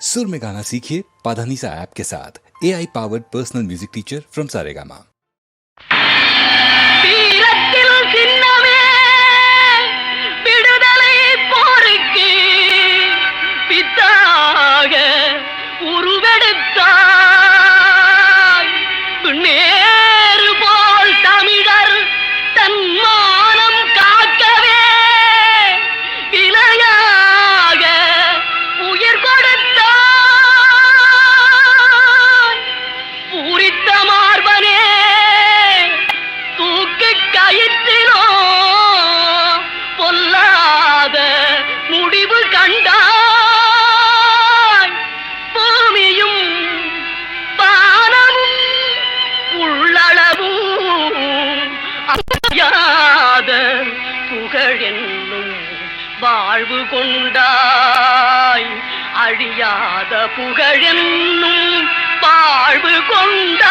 सुर में गाना सीखिए पाधानीसा ऐप के साथ A I powered personal music teacher from Saregama வீரத்தில் சின்னமே விடுதலை போருக்கு பித்தாக உருவெடுத்தாய் நேரு கயிற்றிலோ பொல்லாத முடிவு கண்டாய். பூமியும் பானமும் உள்ளளவும் அறியாத புகழென்னும் வாழ்வு கொண்டாய். அழியாத புகழென்னும் வாழ்வு கொண்டாய்